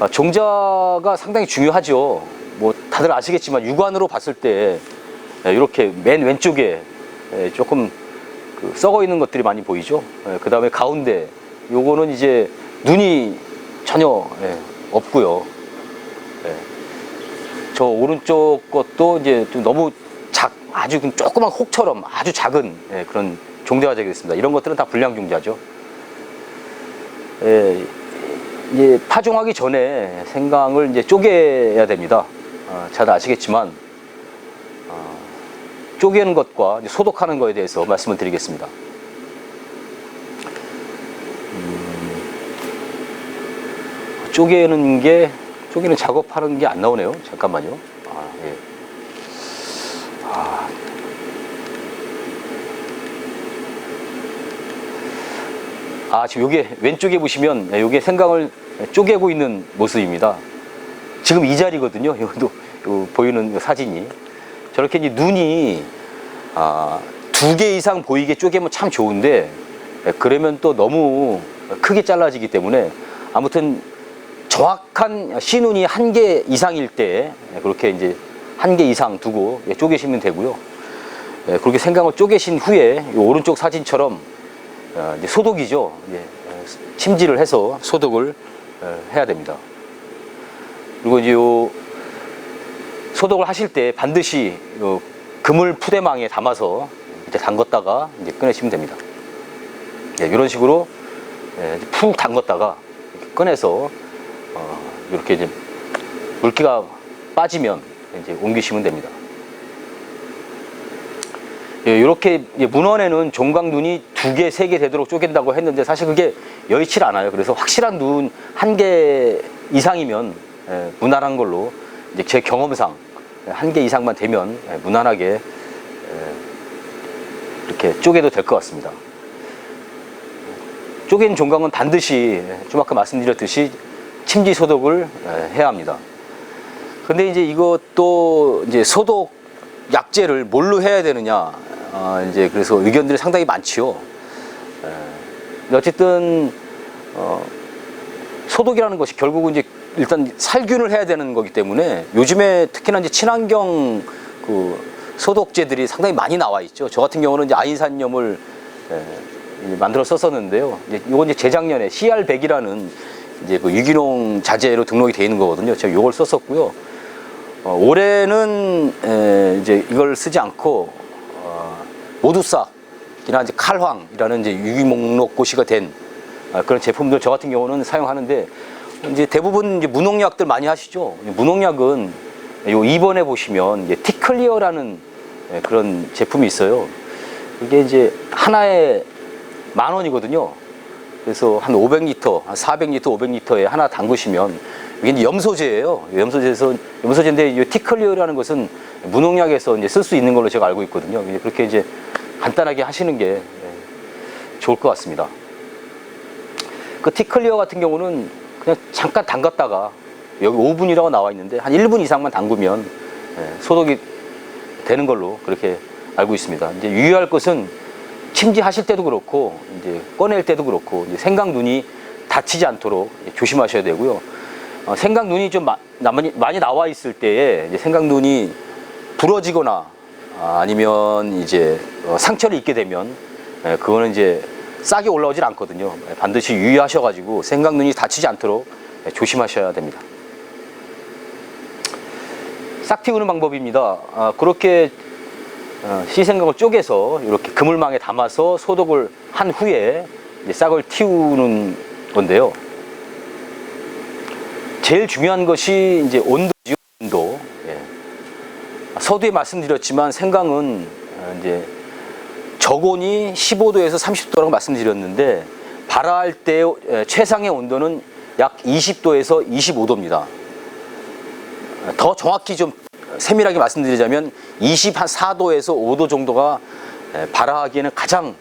아, 종자가 상당히 중요하죠. 뭐 다들 아시겠지만 육안으로 봤을 때 예, 이렇게 맨 왼쪽에 예, 조금 그 썩어 있는 것들이 많이 보이죠. 그 다음에 가운데 요거는 이제 눈이 전혀 예, 없고요. 예. 저 오른쪽 것도 이제 좀 너무 작 아주 그 조그만 혹처럼 아주 작은 예, 그런 종자가 되겠습니다. 이런 것들은 다 불량 종자죠. 예, 이제 파종하기 전에 생강을 이제 쪼개야 됩니다. 어, 잘 아시겠지만 어, 쪼개는 것과 소독하는 것에 대해서 말씀을 드리겠습니다. 음, 쪼개는 게 쪼개는 작업하는 게 안 나오네요. 잠깐만요. 아, 예. 아. 아, 지금 요게 왼쪽에 보시면 요게 생강을 쪼개고 있는 모습입니다. 지금 이 자리거든요. 요도 요 보이는 요 사진이 저렇게 이제 눈이 아, 두 개 이상 보이게 쪼개면 참 좋은데 예, 그러면 또 너무 크게 잘라지기 때문에 아무튼 정확한 신운이 한 개 이상일 때 예, 그렇게 이제 한 개 이상 두고 예, 쪼개시면 되고요. 예, 그렇게 생강을 쪼개신 후에 이 오른쪽 사진처럼 어, 이제 소독이죠. 예, 어, 침지를 해서 소독을 어, 해야 됩니다. 그리고 이제 요 소독을 하실 때 반드시 요 그물 푸대망에 담아서 이제 담갔다가 이제 꺼내시면 됩니다. 예, 이런 식으로 예, 이제 푹 이렇게 꺼내서 어, 이렇게 이제 물기가 빠지면 이제 옮기시면 됩니다. 예, 이렇게 문헌에는 종각 눈이 두 개, 세 개 되도록 쪼갠다고 했는데 사실 그게 여의치 않아요. 그래서 확실한 눈 한 개 이상이면 예, 무난한 걸로 이제 제 경험상 한 개 이상만 되면 예, 무난하게 예, 이렇게 쪼개도 될 것 같습니다. 쪼갠 종각은 반드시 좀 아까 말씀드렸듯이 침지 소독을 예, 해야 합니다. 근데 이제 이것도 이제 소독 약재를 뭘로 해야 되느냐 아, 이제 그래서 의견들이 상당히 많지요. 에, 근데 어쨌든 어, 소독이라는 것이 결국은 이제 일단 살균을 해야 되는 거기 때문에 요즘에 특히나 이제 친환경 그 소독제들이 상당히 많이 나와 있죠. 저 같은 경우는 이제 아인산염을 에, 이제 만들어 썼었는데요. 이제 이건 이제 재작년에 CR100이라는 이제 그 유기농 자재로 등록이 돼 있는 거거든요. 제가 이걸 썼었고요. 어, 올해는 에, 이제 이걸 쓰지 않고 어, 모두싹이나 이제 칼황이라는 이제 유기목록 고시가 된 아, 그런 제품들 저 같은 경우는 사용하는데 이제 대부분 이제 무농약들 많이 하시죠. 무농약은 요 2번에 보시면 이제 티클리어라는 예, 그런 제품이 있어요. 이게 이제 하나에 만 원이거든요. 그래서 한 500리터, 한 400리터, 500리터에 하나 담그시면 이게 염소제예요. 염소제에서 염소제인데 이 티클리어라는 것은 무농약에서 이제 쓸 수 있는 걸로 제가 알고 있거든요. 그렇게 이제 간단하게 하시는 게 예, 좋을 것 같습니다. 그 티클리어 같은 경우는 그냥 잠깐 담갔다가 여기 5분이라고 나와 있는데 한 1분 이상만 담그면 예, 소독이 되는 걸로 그렇게 알고 있습니다. 이제 유의할 것은 침지하실 때도 그렇고 이제 꺼낼 때도 그렇고 생강 눈이 다치지 않도록 조심하셔야 되고요. 어, 생강 눈이 좀 마- 많이, 많이 나와 있을 때에 생강 눈이 부러지거나 아, 아니면 이제 어, 상처를 입게 되면 예, 그거는 이제 싹이 올라오질 않거든요. 예, 반드시 유의하셔가지고 생강 눈이 다치지 않도록 예, 조심하셔야 됩니다. 싹 틔우는 방법입니다. 아, 그렇게 어, 시생강을 쪼개서 이렇게 그물망에 담아서 소독을 한 후에 싹을 틔우는 건데요. 제일 중요한 것이 이제 온도죠, 온도. 예. 서두에 말씀드렸지만 생강은 어, 이제 저온이 15도에서 30도라고 말씀드렸는데 발화할 때 에, 최상의 온도는 약 20도에서 25도입니다. 더 정확히 좀 세밀하게 말씀드리자면 24도에서 5도 정도가 에, 발화하기에는 가장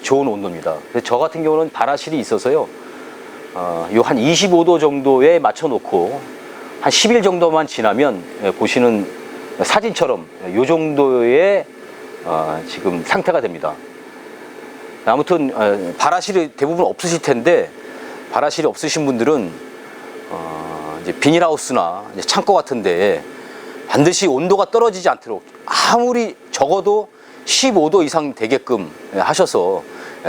좋은 온도입니다. 저 같은 경우는 발화실이 있어서요. 어, 요한 25도 정도에 맞춰 놓고 한 10일 정도만 지나면 예, 보시는 사진처럼 요 정도의 어, 지금 상태가 됩니다. 아무튼 어, 발화실이 대부분 없으실 텐데 발화실이 없으신 분들은 어, 이제 비닐하우스나 창고 같은데 반드시 온도가 떨어지지 않도록 아무리 적어도 15도 이상 되게끔 하셔서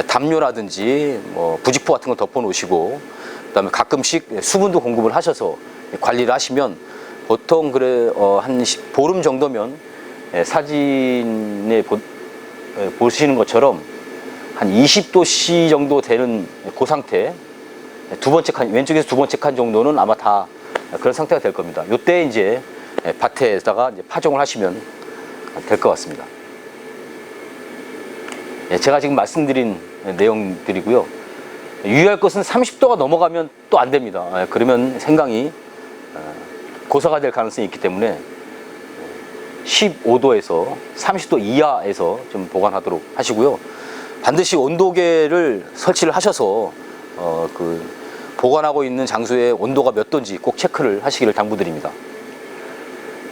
담요라든지 뭐 부직포 같은 거 덮어 놓으시고 그다음에 가끔씩 수분도 공급을 하셔서 관리를 하시면 보통 그래 어, 한 시- 보름 정도면 예, 사진에 보, 예, 보시는 것처럼 한 20도씨 정도 되는 그 상태 두 번째 칸 왼쪽에서 두 번째 칸 정도는 아마 다 그런 상태가 될 겁니다. 이때 이제 예, 밭에다가 이제 파종을 하시면 될 것 같습니다. 예, 제가 지금 말씀드린 내용들이고요. 유의할 것은 30도가 넘어가면 또 안 됩니다. 예, 그러면 생강이 어, 고사가 될 가능성이 있기 때문에 15도에서 30도 이하에서 좀 보관하도록 하시고요. 반드시 온도계를 설치를 하셔서 어, 그 보관하고 있는 장소의 온도가 몇 도인지 꼭 체크를 하시기를 당부드립니다.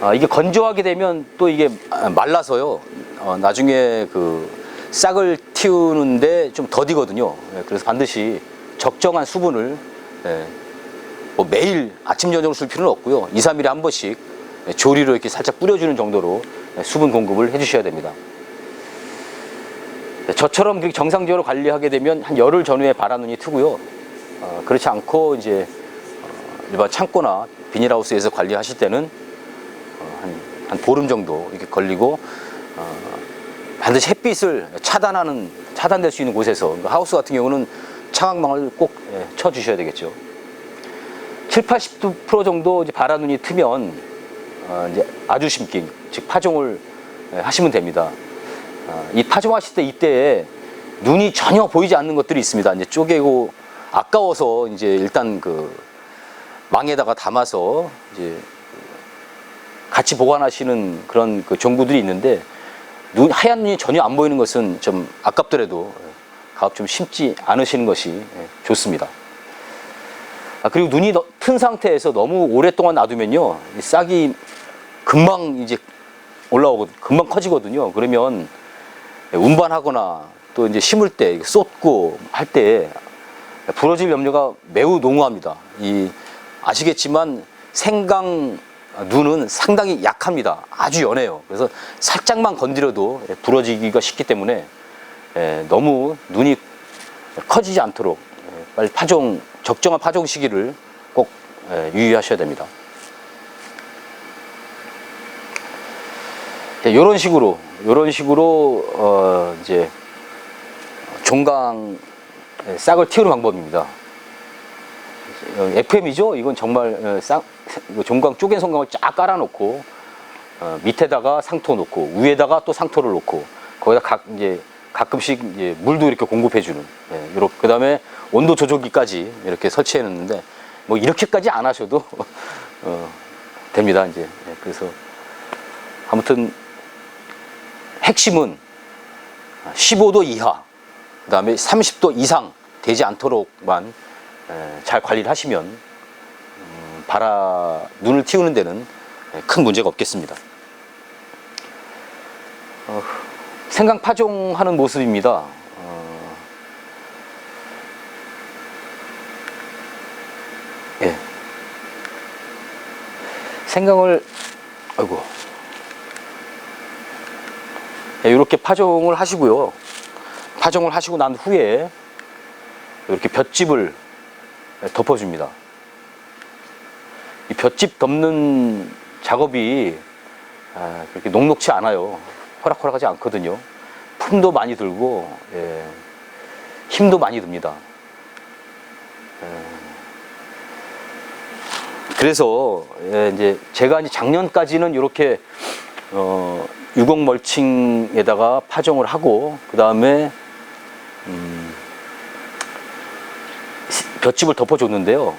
아, 이게 건조하게 되면 또 이게 말라서요. 어, 나중에 그 싹을 틔우는데 좀 더디거든요. 예, 그래서 반드시 적정한 수분을 예, 뭐 매일 아침 저녁으로 쓸 필요는 없고요. 2, 3일에 한 번씩 예, 조리로 이렇게 살짝 뿌려주는 정도로 예, 수분 공급을 해주셔야 됩니다. 네, 저처럼 정상적으로 관리하게 되면 한 열흘 전후에 바람눈이 트고요. 어, 그렇지 않고 이제 어, 일반 창고나 비닐하우스에서 관리하실 때는 어, 한, 한 보름 정도 이렇게 걸리고 어, 반드시 햇빛을 차단하는 차단될 수 있는 곳에서 그러니까 하우스 같은 경우는 창광망을 꼭 예, 쳐주셔야 되겠죠. 7, 80% 정도 이제 바람 눈이 트면 어, 이제 아주 심기 즉 파종을 예, 하시면 됩니다. 아, 이 파종하실 때 이때 눈이 전혀 보이지 않는 것들이 있습니다. 이제 쪼개고 아까워서 이제 일단 그 망에다가 담아서 이제 같이 보관하시는 그런 그 종구들이 있는데 눈 하얀 눈이 전혀 안 보이는 것은 좀 아깝더라도 가업 좀 심지 않으시는 것이 예, 좋습니다. 아, 그리고 눈이 너- 튼 상태에서 너무 오랫동안 놔두면요 이 싹이 금방 이제 올라오고 금방 커지거든요. 그러면 운반하거나 또 이제 심을 때 쏟고 할 때 부러질 염려가 매우 농후합니다. 이 아시겠지만 생강 눈은 상당히 약합니다. 아주 연해요. 그래서 살짝만 건드려도 부러지기가 쉽기 때문에 예, 너무 눈이 커지지 않도록 예, 빨리 파종 적정한 파종 시기를 꼭 예, 유의하셔야 됩니다. 이런 식으로 이런 식으로 어 이제 종강 싹을 틔우는 방법입니다. FM이죠. 이건 정말 어, 싹 이거 종강 쪼갠 성강을 쫙 깔아놓고 어, 밑에다가 상토 놓고 위에다가 또 상토를 놓고 거기다 각 이제 가끔씩 이제 물도 이렇게 공급해주는 예, 이렇게 그다음에 온도 조절기까지 이렇게 설치해놓는데 뭐 이렇게까지 안 하셔도 어, 됩니다. 이제 예, 그래서 아무튼 핵심은 15도 이하, 그 다음에 30도 이상 되지 않도록만 에, 잘 관리를 하시면 음, 바라 눈을 틔우는 데는 에, 큰 문제가 없겠습니다. 어, 생강 파종하는 모습입니다. 어, 예. 생강을 아이고 이렇게 파종을 하시고요. 파종을 하시고 난 후에 이렇게 볏짚을 덮어줍니다. 이 볏짚 덮는 작업이 아, 그렇게 녹록치 않아요. 호락호락하지 않거든요. 품도 많이 들고 예, 힘도 많이 듭니다. 예. 그래서 예, 이제 제가 이제 작년까지는 이렇게 어, 유공 멀칭에다가 파종을 하고 그 다음에 음, 시- 볏짚을 덮어줬는데요.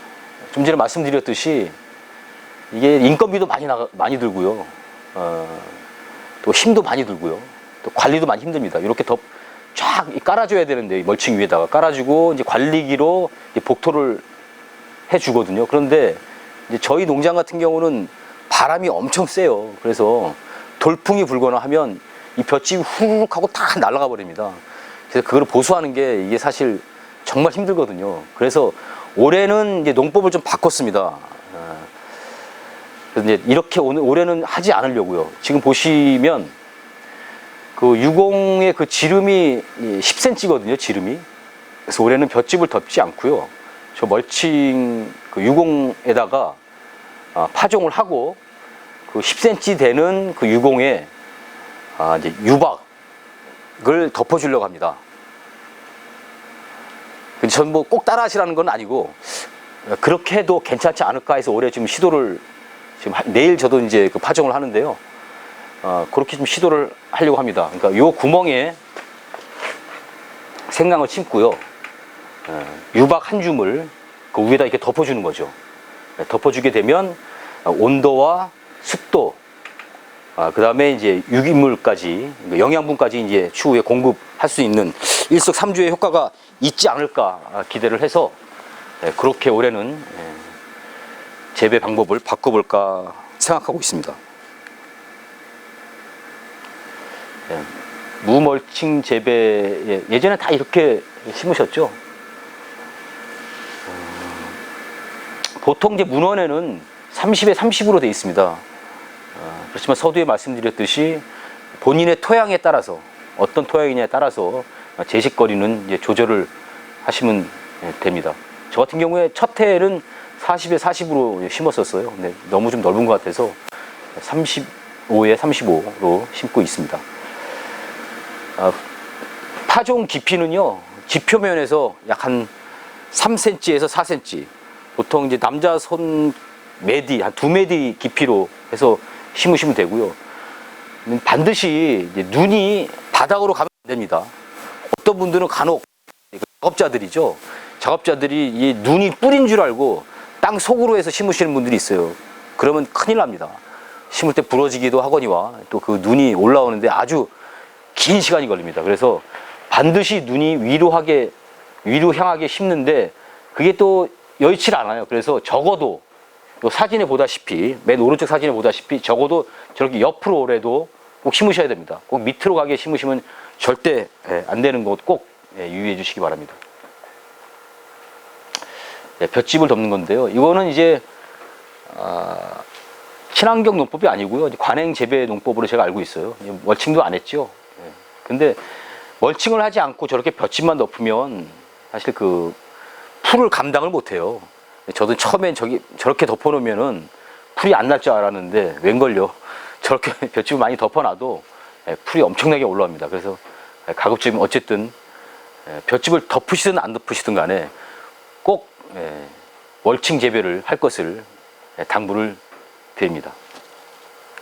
좀 전에 말씀드렸듯이 이게 인건비도 많이 나 많이 들고요. 어, 또 힘도 많이 들고요. 또 관리도 많이 힘듭니다. 이렇게 덮 쫙 깔아줘야 되는데 이 멀칭 위에다가 깔아주고 이제 관리기로 이제 복토를 해주거든요. 그런데 이제 저희 농장 같은 경우는 바람이 엄청 세요. 그래서 돌풍이 불거나 하면 이 볏짚이 후루룩 하고 다 날아가 버립니다. 그래서 그걸 보수하는 게 이게 사실 정말 힘들거든요. 그래서 올해는 이제 농법을 좀 바꿨습니다. 어, 그래서 이제 이렇게 오늘 올해는 하지 않으려고요. 지금 보시면 그 유공의 그 지름이 10cm거든요. 지름이. 그래서 올해는 볏짚을 덮지 않고요. 저 멀칭 그 유공에다가 아, 파종을 하고 그 10cm 되는 그 유공에 아, 이제 유박을 덮어주려고 합니다. 전 뭐 꼭 따라 하시라는 건 아니고 그렇게 해도 괜찮지 않을까 해서 올해 지금 시도를 지금 하- 내일 저도 이제 그 파종을 하는데요. 어, 그렇게 좀 시도를 하려고 합니다. 그러니까 요 구멍에 생강을 심고요. 어, 유박 한 줌을 그 위에다 이렇게 덮어주는 거죠. 네, 덮어주게 되면 어, 온도와 습도, 그 다음에 이제 유기물까지, 영양분까지 이제 추후에 공급할 수 있는 일석삼조의 효과가 있지 않을까 아, 기대를 해서 네, 그렇게 올해는 예, 재배 방법을 바꿔볼까 생각하고 있습니다. 예, 무멀칭 재배 예, 예전에 다 이렇게 심으셨죠? 음, 보통 이제 문헌에는 30에 30으로 되어 있습니다. 어, 그렇지만 서두에 말씀드렸듯이 본인의 토양에 따라서 어떤 토양이냐에 따라서 제식거리는 이제 조절을 하시면 예, 됩니다. 저 같은 경우에 첫 해에는 40에 40으로 심었었어요. 근데 너무 좀 넓은 것 같아서 35에 35로 심고 있습니다. 아, 파종 깊이는요, 지표면에서 약 한 3cm에서 4cm. 보통 이제 남자 손 메디, 한두 메디 깊이로 해서 심으시면 되고요. 반드시 이제 눈이 바닥으로 가면 안 됩니다. 어떤 분들은 간혹 작업자들이죠. 작업자들이 이 눈이 뿌린 줄 알고 땅 속으로 해서 심으시는 분들이 있어요. 그러면 큰일 납니다. 심을 때 부러지기도 하거니와 또 그 눈이 올라오는데 아주 긴 시간이 걸립니다. 그래서 반드시 눈이 위로 하게, 위로 향하게 심는데 그게 또 여의치 않아요. 그래서 적어도 요 사진에 보다시피, 맨 오른쪽 사진에 보다시피 적어도 저렇게 옆으로라도 꼭 심으셔야 됩니다. 꼭 밑으로 가게 심으시면 절대 예, 안 되는 것 꼭 유의해 주시기 바랍니다. 네, 볏짚을 덮는 건데요. 이거는 이제 아, 친환경 농법이 아니고요. 관행 재배 농법으로 제가 알고 있어요. 멀칭도 안 했죠. 예. 근데 멀칭을 하지 않고 저렇게 볏짚만 덮으면 사실 그 풀을 감당을 못 해요. 저도 처음엔 저기 저렇게 덮어놓으면은 풀이 안 날 줄 알았는데 웬걸요. 저렇게 볏짚을 많이 덮어놔도 예, 풀이 엄청나게 올라옵니다. 그래서 예, 가급적 어쨌든 예, 볏짚을 덮으시든 안 덮으시든 간에 꼭 예, 월칭 재배를 할 것을 예, 당부를 드립니다.